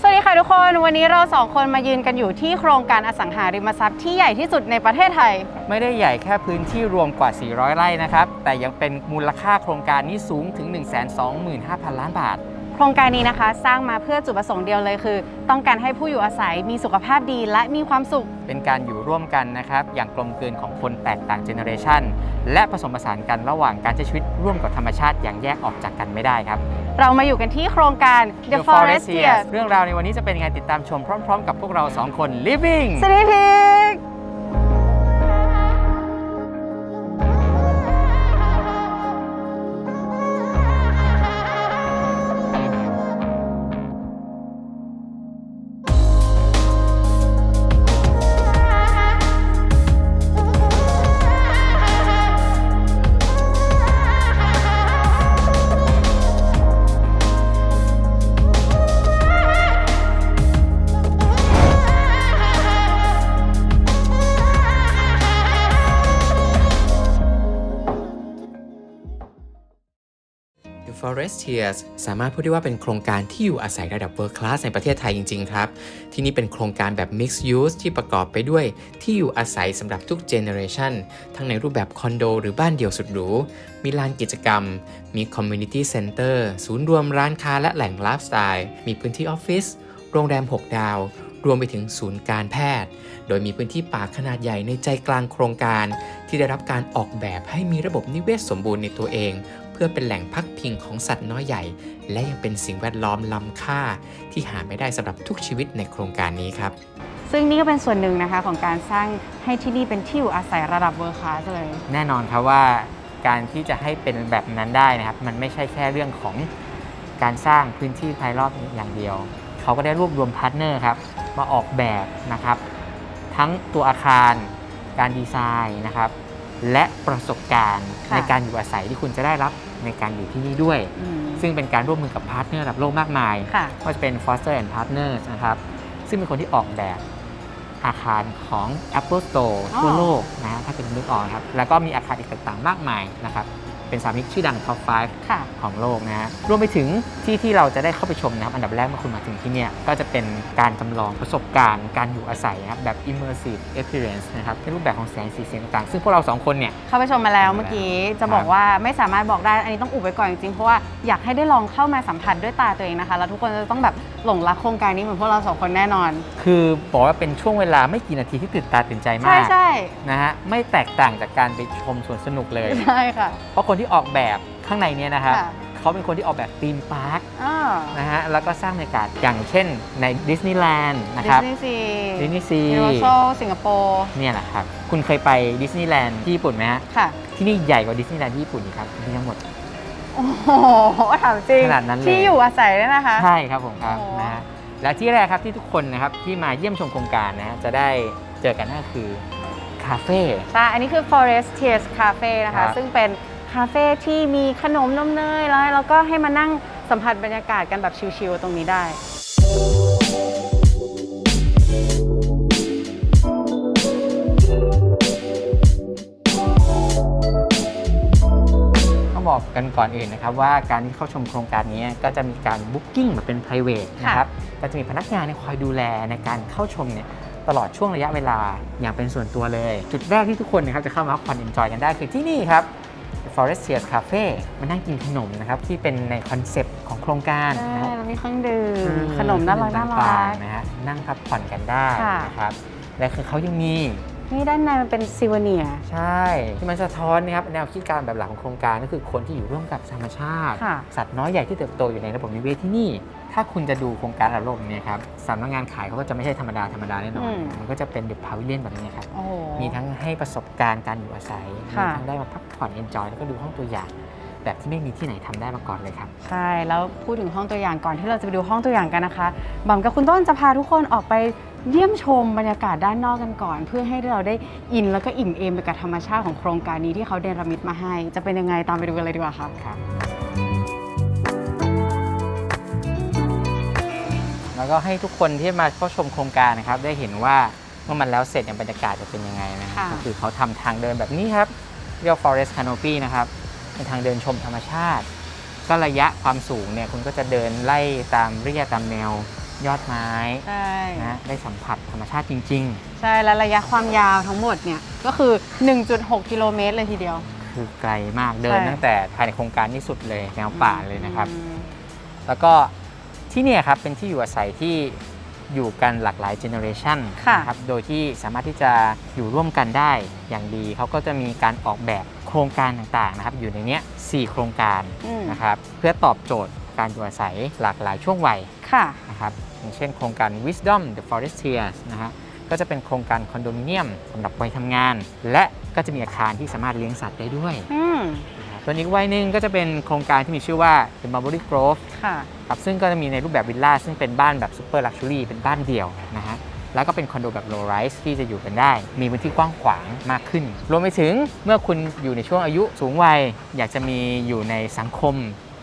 สวัสดีค่ะทุกคนวันนี้เราสองคนมายืนกันอยู่ที่โครงการอสังหาริมทรัพย์ที่ใหญ่ที่สุดในประเทศไทย ไม่ได้ใหญ่แค่พื้นที่รวมกว่า 400 ไร่นะครับ แต่ยังเป็นมูลค่าโครงการนี้สูงถึง 125,000 ล้านบาท ครงการนี้นะคะสร้างมาเพื่อจุดประสงค์เดียวเลยคือ ต้องการให้ผู้อยู่อาศัยมีสุขภาพดีและมีความสุข เป็นการอยู่ร่วมกันนะครับ อย่างกลมกลืนของคนแตกต่างเจเนอเรชันและผสมผสานกันระหว่างการใช้ชีวิตร่วมกับธรรมชาติอย่างแยกออกจากกันไม่ได้ครับ เรามาอยู่กันที่โครงการ The Forestiers เรื่องราวในวันนี้จะเป็นยังไงติดตามชมพร้อม ๆ กับพวกเราสองคน Living สวัสดีพิก The Forestiers สามารถพูดได้ว่าเป็นโครงการที่อยู่อาศัยระดับ World Class ในประเทศไทยจริง ๆ ครับ ที่นี่เป็นโครงการแบบ Mixed Use ที่ประกอบไปด้วยที่อยู่อาศัยสำหรับทุก Generation ทั้งในรูปแบบคอนโดหรือบ้านเดี่ยวสุดหรู มีลานกิจกรรม มี Community Center ศูนย์รวมร้านค้าและแหล่งไลฟ์สไตล์ มีพื้นที่ออฟฟิศ โรงแรม 6 ดาว รวมไปถึงศูนย์การแพทย์ โดยมีพื้นที่ป่าขนาดใหญ่ในใจกลางโครงการ ที่ได้รับการออกแบบให้มีระบบนิเวศสมบูรณ์ในตัวเอง พื่อเป็นแหล่งพักพิงของสัตว์น้อยใหญ่ และยังเป็นสิ่งแวดล้อมล้ำค่า ที่หาไม่ได้สำหรับทุกชีวิตในโครงการนี้ครับ ซึ่งนี่ก็เป็นส่วนหนึ่งนะคะของการสร้างให้ที่นี่เป็นที่อยู่อาศัยระดับเวอร์คลาสเลย แน่นอนครับว่าการที่จะให้เป็นแบบนั้นได้นะครับ มันไม่ใช่แค่เรื่องของการสร้างพื้นที่ภายรอบอย่างเดียว เขาก็ได้รวบรวมพาร์ทเนอร์ครับมาออกแบบนะครับ ทั้งตัวอาคารการดีไซน์นะครับ และประสบการณ์ค่ะ ในการอยู่อาศัยที่คุณจะได้รับในการอยู่ที่นี่ด้วย อืมซึ่งเป็นการร่วมมือกับพาร์ทเนอร์ระดับโลกมากมายค่ะ ก็จะเป็น Foster and Partners นะครับ ซึ่งเป็นคนที่ออกแบบอาคารของ Apple Store อ๋อทั่วโลกนะฮะถ้าเป็นนึกออกนะครับ แล้วก็มีอาคารอีกต่างๆมากมายนะครับ เป็นสามิกชื่อดัง Top 5ค่ะของโลกนะฮะรวมไปถึงที่ที่เราจะได้เข้าไปชมนะครับ อันดับแรกเมื่อคุณมาถึงที่เนี่ย ก็จะเป็นการจำลองประสบการณ์การอยู่อาศัยนะครับแบบ immersive experience นะครับในรูปแบบของแสงสีเสียงต่างๆ ซึ่งพวกเราสองคนเนี่ย เข้าไปชมมาแล้วเมื่อกี้จะบอกว่าไม่สามารถบอกได้ อันนี้ต้องอุบไว้ก่อนจริงๆเพราะว่าอยากให้ได้ลองเข้ามาสัมผัสด้วยตาตัวเองนะคะแล้วทุกคนจะต้องแบบหลงรักโครงการนี้เหมือนพวกเราสองคนแน่นอน คือบอกว่าเป็นช่วงเวลาไม่กี่นาทีที่ตื่นตาตื่นใจมาใช่กใช่นะฮะไม่แตกต่างจากการไปชมสวนสนุกเลยใช่ค่ะเพราะคนที่ออกแบบข้างในเนี้นะครับค่ะ เขาเป็นคนที่ออกแบบธีมพาร์คอ่านะฮะแล้วก็สร้างบรรยากาศอย่างเช่นในดิสนีย์แลนด์นะดิครัสบนีย์ซีดิสนีย์ซี ยูนิเวอร์แซลสิงคโปร์เนี่ยแหละครับ คุณเคยไปดิสนีย์แลนด์ที่ญี่ปุ่นไหมฮะ ค่ะ ที่นี่ใหญ่กว่าดิสนีย์แลนด์ที่ญี่ปุ่นอีกครับมีทั้งหมด โอ้โหถามจริงขนาดนั้นเลย ที่อยู่อาศัยด้วยนะคะ ใช่ครับผมครับโอ้ นะฮะและที่แรกครับที่ทุกคนนะครับที่มาเยี่ยมชมโครงการนะฮะจะได้เจอกันนั่นก็คือคาเฟ่ ใช่ อันนี้คือ Forest Tears Cafe นะครัคะ บซึ่งเป็น คาเฟ่ที่มีขนมนมเนยแล้วแล้วก็ให้มานั่งสัมผัสบรรยากาศกันแบบชิลๆตรงนี้ได้ต้องบอกกันก่อนอื่นนะครับว่าการที่เข้าชมโครงการนี้ก็จะมีการบุ๊กิ้งแบบเป็น p r i v a t นะครับก็จะมีพนักงานเนี่ยคอยดูแลในการเข้าชมเนี่ยตลอดช่วงระยะเวลาอย่างเป็นส่วนตัวเลย จุดแรกที่ทุกคนนะครับจะเข้ามาพักผ่อนเอนจอยกันได้คือที่นี่ครับ Forest Tears Cafe มานั่งกินขนมนะครับ ที่เป็นในคอนเซปต์ของโครงการใช่นะฮะแล้วมีเครื่องดื่มขนมน่ารักน่าต่รังก ๆนะฮะนั่งพักผ่อนกันได้ค่ะ นะครับและคือเขายังมี นี่ด้านในมันเป็นซิวเนียใช่ที่มันสะท้อนนะครับแนวคิดการแบบหลักของโครงการก็คือคนที่อยู่ร่วมกับธรรมชาติค่ะสัตว์น้อยใหญ่ที่เติบโตอยู่ในระบบนิเวศที่นี่ ถ้าคุณจะดูโครงการระบบนี้ครับสำนักงานขายเขาก็จะไม่ใช่ธรรมดาธรรมดาแน่นอนอืมมันก็จะเป็นเดอะพาวิเลียนแบบนี้ครับโอ้โหมีทั้งให้ประสบการณ์การอยู่อาศัยมีค่ะทั้งได้มาพักผ่อนเอนจอยแล้วก็ดูห้องตัวอย่าง แบบที่ไม่มีที่ไหนทำได้มาก่อนเลยครับ ใช่ แล้วพูดถึงห้องตัวอย่างก่อนที่เราจะไปดูห้องตัวอย่างกันนะคะบัมกับคุณต้นจะพาทุกคนออกไปเยี่ยมชมบรรยากาศด้านนอกกันก่อน เพื่อให้เราได้อินแล้วก็อิ่มเอมไปกับธรรมชาติของโครงการนี้ที่เขาเดนรมิตมาให้ จะเป็นยังไงตามไปดูกันเลยดีกว่าค่ะครับ แล้วก็ให้ทุกคนที่มาเข้าชมโครงการนะครับ ได้เห็นว่าเมื่อมันแล้วเสร็จเนี่ยบรรยากาศจะเป็นยังไงนะค่ะก็คือเขาทำทางเดินแบบนี้ครับเรียกว่า forest canopy นะครับ เป็นทางเดินชมธรรมชาติ ก็ระยะความสูงเนี่ยคุณก็จะเดินไล่ตามเรียตามแนวยอดไม้ใช่นะได้สัมผัสธรรมชาติจริงใช่และระยะความยาวทั้งหมดเนี่ยก็คือ 1.6 กิโลเมตรเลยทีเดียวๆคือไกลมากเดินใช่ตั้งแต่ภายในโครงการนี่สุดเลยแนวป่าเลยนะครับอืมแล้วก็ที่เนี่ยครับเป็นที่อยู่อาศัยที่ อยู่กันหลากหลายเจเนอเรชันค่ะนะครับ โดยที่สามารถที่จะอยู่ร่วมกันได้อย่างดี เขาก็จะมีการออกแบบโครงการต่างๆนะครับ อยู่ในเนี้ย4โครงการอืมนะครับ เพื่อตอบโจทย์การอยู่อาศัยหลากหลายช่วงวัยค่ะนะครับ อย่างเช่นโครงการ Wisdom the Forestiers นะฮะก็จะเป็นโครงการคอนโดมิเนียมสำหรับวัยทำงาน และก็จะมีอาคารที่สามารถเลี้ยงสัตว์ได้ด้วยอืมนะครับ ส่วนอีกวัยหนึ่งก็จะเป็นโครงการที่มีชื่อว่า The Mulberry Grove ค่ะ ครับซึ่งก็จะมีในรูปแบบวิลล่าซึ่งเป็นบ้านแบบซูเปอร์ลักชัวรี่เป็นบ้านเดี่ยวนะฮะแล้วก็เป็นคอนโดแบบโลไรส์ที่จะอยู่กันได้ มีพื้นที่กว้างขวางมากขึ้น รวมไปถึงเมื่อคุณอยู่ในช่วงอายุสูงวัย อยากจะมีอยู่ในสังคม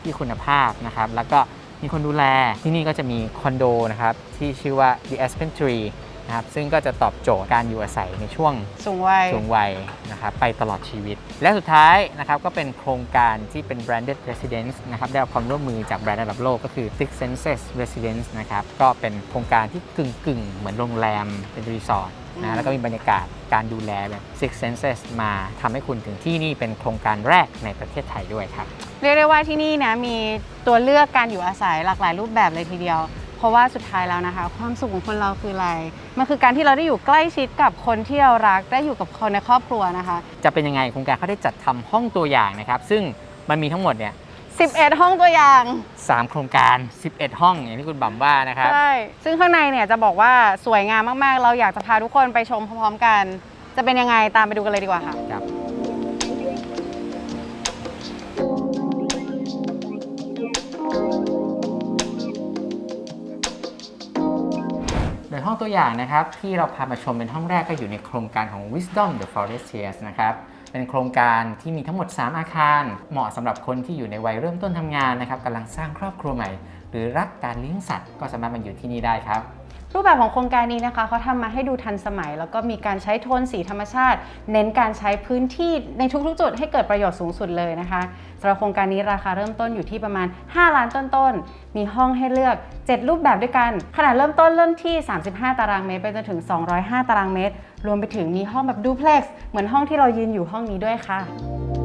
ที่คุณภาพนะครับ แล้วก็มีคนดูแลที่นี่ก็จะมีคอนโดนะครับที่ชื่อว่า The Aspen Tree นะครับซึ่งก็จะตอบโจทย์การอยู่อาศัยในช่วงสูงวัย สูงวัยนะครับไปตลอดชีวิต และสุดท้ายนะครับก็เป็นโครงการที่เป็น branded residence นะครับได้รับความร่วมมือจากแบรนด์ระดับโลกก็คือ Six Senses Residence นะครับก็เป็นโครงการที่กึ่งกึ่งๆเหมือนโรงแรมเป็นรีสอร์ทอืมนะแล้วก็มีบรรยากาศการดูแลแบบ Six Senses มาทำให้คุณถึงที่นี่เป็นโครงการแรกในประเทศไทยด้วยครับ เรียกได้ว่าที่นี่นะมีตัวเลือกการอยู่อาศัยหลากหลายรูปแบบเลยทีเดียว เพราะว่าสุดท้ายแล้วนะคะ ความสุขของคนเราคืออะไร มันคือการที่เราได้อยู่ใกล้ชิดกับคนที่เรารักได้อยู่กับคนในครอบครัวนะคะ จะเป็นยังไงโครงการเขาได้จัดทำห้องตัวอย่างนะครับ ซึ่งมันมีทั้งหมดเนี่ย11 ห้องตัวอย่าง สามโครงการ 11 ห้องอย่างที่คุณบัมว่านะครับ ใช่ ซึ่งข้างในเนี่ยจะบอกว่าสวยงามมาก ๆ เราอยากจะพาทุกคนไปชมพร้อมๆกัน จะเป็นยังไงตามไปดูกันเลยดีกว่าค่ะ ครับ โดยห้องตัวอย่างนะครับที่เราพามาชมเป็นห้องแรกก็อยู่ในโครงการของ Wisdom the Forestiers นะครับเป็นโครงการที่มีทั้งหมด 3 อาคาร เหมาะสำหรับคนที่อยู่ในวัยเริ่มต้นทำงานนะครับกำลังสร้างครอบครัวใหม่ หรือรักการเลี้ยงสัตว์ก็สามารถมาอยู่ที่นี่ได้ครับ รูปแบบของโครงการนี้นะคะเขาทำมาให้ดูทันสมัย แล้วก็มีการใช้โทนสีธรรมชาติ เน้นการใช้พื้นที่ในทุกๆ จุดให้เกิดประโยชน์สูงสุดเลยนะคะสำหรับโครงการนี้ราคาเริ่มต้นอยู่ที่ประมาณ 5 ล้านต้นๆ มีห้องให้เลือก 7 รูปแบบด้วยกัน ขนาดเริ่มต้นเริ่มที่ 35 ตารางเมตรไปจนถึง 205 ตารางเมตร รวมไปถึงมีห้องแบบดูเพล็กซ์เหมือนห้องที่เรายืนอยู่ห้องนี้ด้วยค่ะ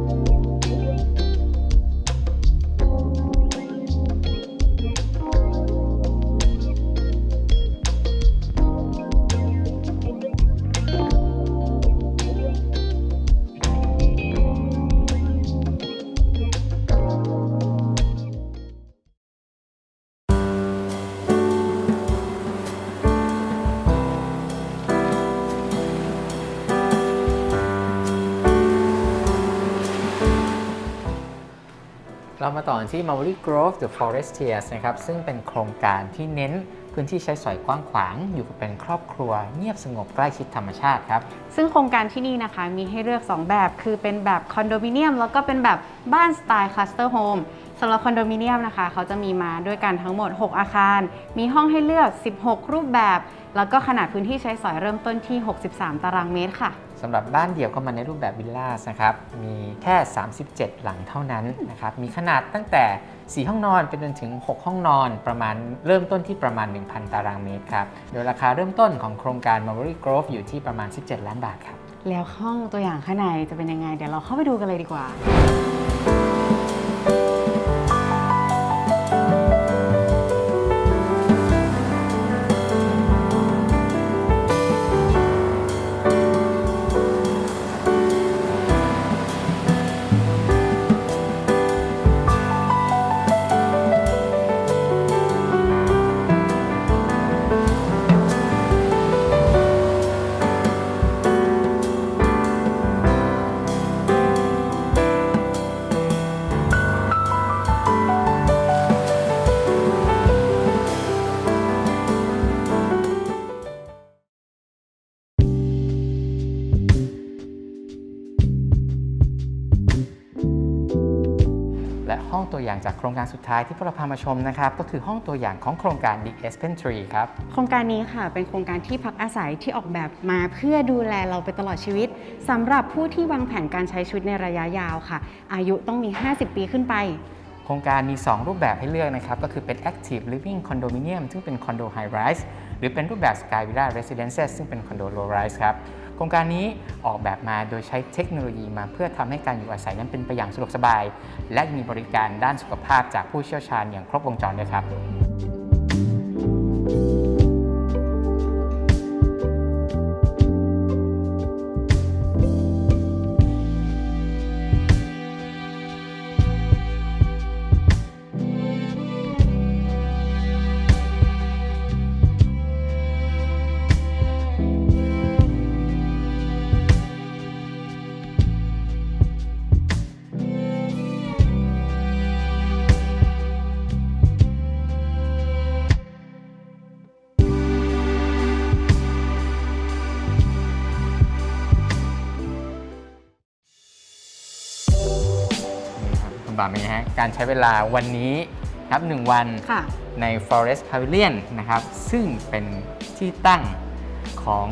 เรามาต่อที่ Maori Grove The Forestiers นะครับ ซึ่งเป็นโครงการที่เน้นพื้นที่ใช้สอยกว้างขวาง อยู่กับเป็นครอบครัว เงียบสงบใกล้ชิดธรรมชาติครับ ซึ่งโครงการที่นี่นะคะมีให้เลือก 2 แบบ คือเป็นแบบคอนโดมิเนียม แล้วก็เป็นแบบบ้านสไตล์คลัสเตอร์โฮม สำหรับคอนโดมิเนียมนะคะ เขาจะมีมาด้วยกันทั้งหมด 6 อาคาร มีห้องให้เลือก 16 รูปแบบ แล้วก็ขนาดพื้นที่ใช้สอยเริ่มต้นที่ 63 ตารางเมตรค่ะ สำหรับบ้านเดี่ยวก็มาในรูปแบบวิลล่านะครับ มีแค่ 37 หลังเท่านั้นนะครับ มีขนาดตั้งแต่ 4 ห้องนอนไปจนถึง 6 ห้องนอนประมาณเริ่มต้นที่ประมาณ 1,000 ตารางเมตรครับ โดยราคาเริ่มต้นของโครงการ Mulberry Grove อยู่ที่ประมาณ 17 ล้านบาทครับ แล้วห้องตัวอย่างข้างในจะเป็นยังไง เดี๋ยวเราเข้าไปดูกันเลยดีกว่า ตัวอย่างจากโครงการสุดท้ายที่พวกเราพามาชมนะครับก็คือห้องตัวอย่างของโครงการ The Aspen Tree ครับโครงการนี้ค่ะเป็นโครงการที่พักอาศัยที่ออกแบบมาเพื่อดูแลเราไปตลอดชีวิตสำหรับผู้ที่วางแผนการใช้ชีวิตในระยะยาวค่ะ อายุต้องมี 50 ปีขึ้นไปโคครงการมี 2 รูปแบบให้เลือกนะครับก็คือเป็น Active Living Condominium ซึ่งเป็นคอนโด High Rise หรือเป็นรูปแบบ Sky Villa Residences ซึ่งเป็นคอนโด Low Rise ครับโครงการนี้ออกแบบมาโดยใช้เทคโนโลยีมาเพื่อทำให้การอยู่อาศัยนั้นเป็นไปอย่างสะดวกสบาย และมีบริการด้านสุขภาพจากผู้เชี่ยวชาญอย่างครบวงจรด้วยครับ บคุณบาเป็นไงฮะ การใช้เวลาวันนี้ครับหนึ่งวันค่ะใน Forest Pavilion นะครับ ซึ่งเป็นที่ตั้งของ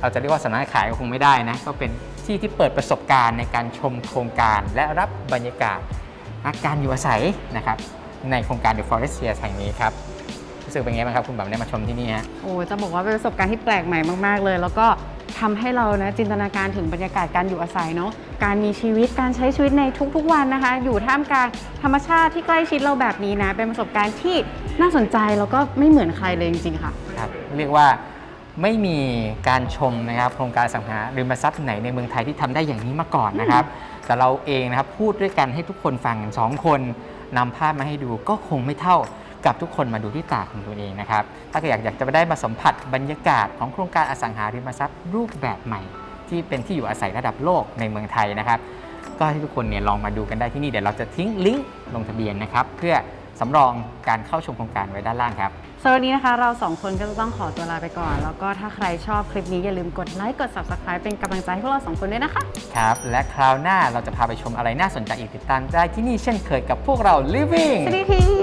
เราจะเรียกว่าสำนักขายก็คงไม่ได้นะ ก็เป็นที่ที่เปิดประสบการณ์ในการชมโครงการและรับบรรยากาศอาการอยู่อาศัยนะครับ ในโครงการ The Forest s e e r แห่งนี้ครับรู้สึกเป็นไงบ้างครับ คุณแบบได้มาชมที่นี่ฮะโอ้จะบอกว่าเป็นประสบการณ์ที่แปลกใหม่มาก ๆ เลย แล้วก็ทำให้เรานะจินตนาการถึงบรรยากาศการอยู่อาศัยเนาะ การมีชีวิตการใช้ชีวิตในทุกๆวันนะคะ อยู่ท่ามกลางธรรมชาติที่ใกล้ชิดเราแบบนี้นะ เป็นประสบการณ์ที่น่าสนใจแล้วก็ไม่เหมือนใครเลยจริงๆค่ะ ครับเรียกว่าไม่มีการชมนะครับโครงการอสังหาริมทรัพย์ไหนในเมืองไทยที่ทำได้อย่างนี้มาก่อนนะครับ แต่เราเองนะครับพูดด้วยกันให้ทุกคนฟังกันสองคนนำภาพมาให้ดูก็คงไม่เท่ากับทุกคนมาดูที่ตาของตัวเองนะครับ ถ้าเกิดอยากอยากจะได้มาสัมผัสบรรยากาศของโครงการอสังหาริมทรัพย์รูปแบบใหม่ ที่เป็นที่อยู่อาศัยระดับโลกในเมืองไทยนะครับ ก็ให้ทุกคนเนี่ยลองมาดูกันได้ที่นี่เดี๋ยวเราจะทิ้งลิงก์ลงทะเบียนนะครับ เพื่อสำรองการเข้าชมโครงการไว้ด้านล่างครับสำหรับวันนี้นะคะเราสองคนก็จะต้องขอตัวลาไปก่อน แล้วก็ถ้าใครชอบคลิปนี้อย่าลืมกดไลค์กด subscribe เป็นกำลังใจให้พวกเราสองคนด้วยนะคะ ครับ และคราวหน้าเราจะพาไปชมอะไรน่าสนใจอีกติดตามได้ที่นี่เช่นเคยกับพวกเรา Living สวัสดีที